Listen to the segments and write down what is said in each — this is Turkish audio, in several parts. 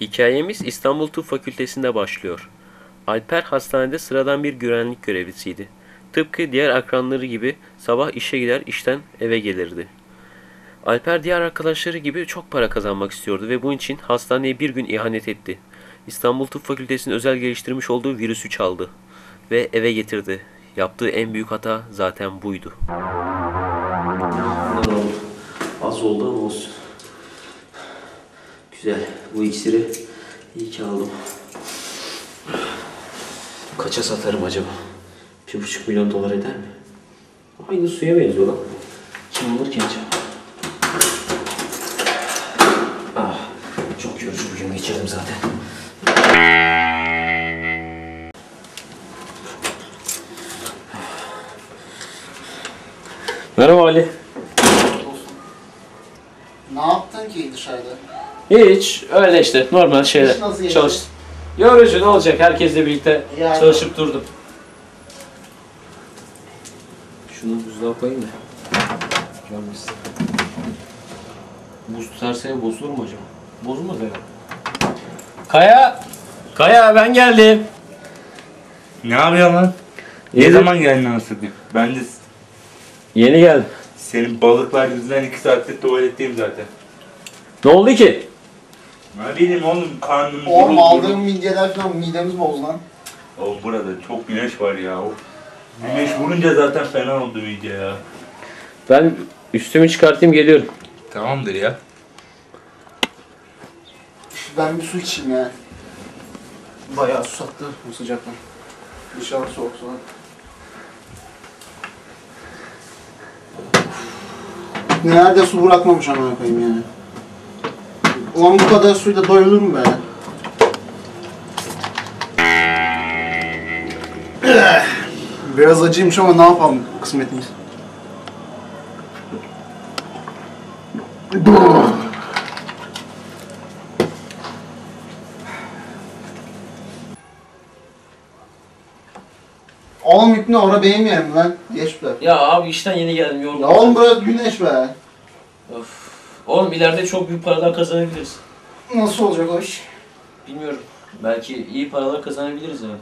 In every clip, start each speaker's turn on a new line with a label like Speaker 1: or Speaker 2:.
Speaker 1: Hikayemiz İstanbul Tıp Fakültesi'nde başlıyor. Alper hastanede sıradan bir güvenlik görevlisiydi. Tıpkı diğer akranları gibi sabah işe gider işten eve gelirdi. Alper diğer arkadaşları gibi çok para kazanmak istiyordu ve bunun için hastaneye bir gün ihanet etti. İstanbul Tıp Fakültesi'nin özel geliştirmiş olduğu virüsü çaldı ve eve getirdi. Yaptığı en büyük hata zaten buydu. Az oldu ama olsun. Güzel. Bu iksiri iyi ki aldım. Kaça satarım acaba? Bir buçuk milyon dolar eder mi? Aynı suya benziyor lan. Kim alır ki acaba? Ah, çok yorucu bir gün geçirdim zaten. Merhaba Ali.
Speaker 2: Ne yaptın ki dışarıda?
Speaker 1: Hiç öyle işte normal şeyler.
Speaker 2: İş nasıl geçti?
Speaker 1: Çalış. Yorucu ne olacak? Herkesle birlikte
Speaker 2: Yani.
Speaker 1: çalışıp durdum. Şunu buzluğa koyayım da. Görmesin. Buz tutarsa ev bozulur mu acaba? Bozulmaz herhalde. Kaya! Kaya ben geldim.
Speaker 3: Ne yapıyorsun lan? Ne zaman geldin anasını? Ben de
Speaker 1: Yeni geldim.
Speaker 3: senin balıklar yüzünden iki saattir tuvaletteyim zaten.
Speaker 1: Ne oldu ki?
Speaker 3: Ne bileyim oğlum karnım
Speaker 2: Oğlum
Speaker 3: gurul
Speaker 2: aldığım
Speaker 3: gurul.
Speaker 2: midyeler falan midemiz bozdu lan.
Speaker 3: Oğlum burada çok güneş var ya. Of. Güneş vurunca zaten fena oldu video ya.
Speaker 1: Ben üstümü çıkartayım geliyorum.
Speaker 3: Tamamdır ya.
Speaker 2: Ben bir su içeyim ya. Bayağı susattı bu sıcaktan. Dışarı soğuk soğuk. Nerede su bırakmamış amına koyayım yani. Ulan bu kadar suyla doyulur mu be? Biraz acıymış ama ne yapalım kısmetimiz. Oğlum ipne ora benim yerim lan. Geç be.
Speaker 1: Ya abi işten yeni geldim yorgun.
Speaker 2: Ya oğlum burası güneş be.
Speaker 1: Of. Oğlum ileride çok büyük paralar kazanabiliriz.
Speaker 2: Nasıl olacak o iş?
Speaker 1: Bilmiyorum. Belki iyi paralar kazanabiliriz yani.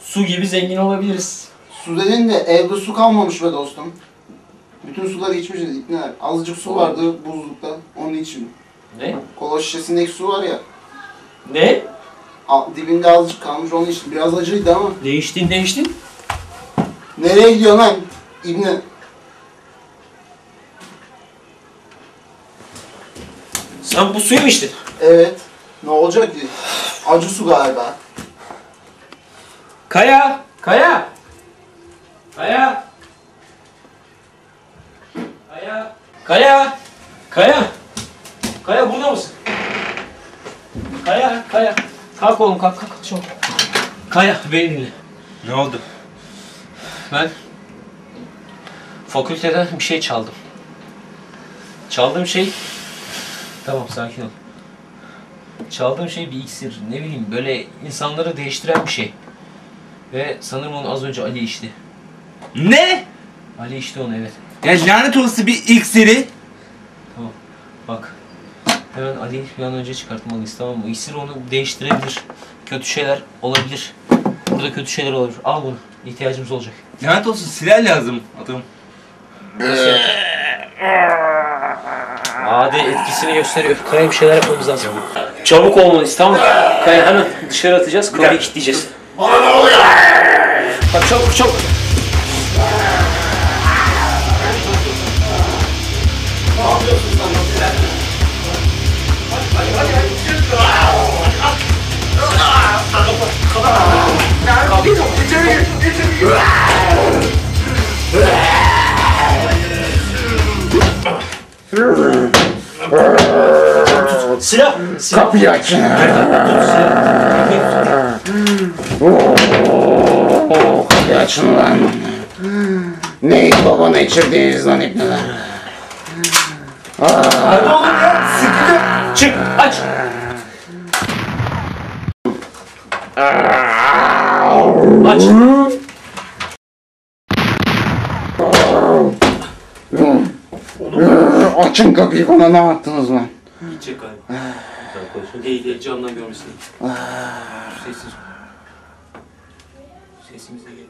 Speaker 1: Su gibi zengin olabiliriz.
Speaker 2: Su dedin de evde su kalmamış be dostum. Bütün suları içmişiz ipneler. Azıcık su vardı buzlukta. Onun için.
Speaker 1: Ne?
Speaker 2: Kola şişesindeki su var ya.
Speaker 1: Ne?
Speaker 2: a- Dibinde azıcık kalmış onun için. Biraz acıydı ama.
Speaker 1: Değiştin değiştin.
Speaker 2: Nereye gidiyorsun lan? İbne.
Speaker 1: Sen bu suyu mu içtin?
Speaker 2: Evet. Ne olacak ki? Acı su galiba.
Speaker 1: Kaya! Kaya! Kaya! Kaya! Kaya! Kaya! Kaya burada mısın? Kaya! Kaya! Kalk oğlum kalk kalk kalk çabuk. Kaya beni dinle.
Speaker 3: Ne oldu?
Speaker 1: Ben fakülteden bir şey çaldım. Çaldığım şey... Tamam sakin ol. Çaldığım şey bir iksir. Ne bileyim böyle insanları değiştiren bir şey. Ve sanırım onu az önce Ali içti.
Speaker 3: Ne?
Speaker 1: Ali içti onu evet.
Speaker 3: Ya lanet olası bir iksiri.
Speaker 1: Tamam. Bak. Hemen Ali'yi bir an önce çıkartmalıyız tamam mı? İksir onu değiştirebilir. Kötü şeyler olabilir. Burada kötü şeyler olabilir. Al bunu. İhtiyacımız olacak.
Speaker 3: Lanet olsun silah lazım adam.
Speaker 1: Hadi etkisini gösteriyor. Kaya bir şeyler yapmamız lazım. Çabuk olmalıyız tamam mı? Kaya hemen dışarı atacağız. Kapıyı kilitleyeceğiz. Bana ne oluyor? Bak çabuk çabuk. Silah. Silah.
Speaker 2: Kapıyı aç. Kapıyı açın lan. Neyi babana içirdiniz lan ipneler?
Speaker 1: Çık aç. Aç.
Speaker 2: Açın kapıyı bana ne yaptınız lan?
Speaker 1: Gidecek galiba. Değil değil camdan görmesin. Sessiz. Sesimiz de geliyor.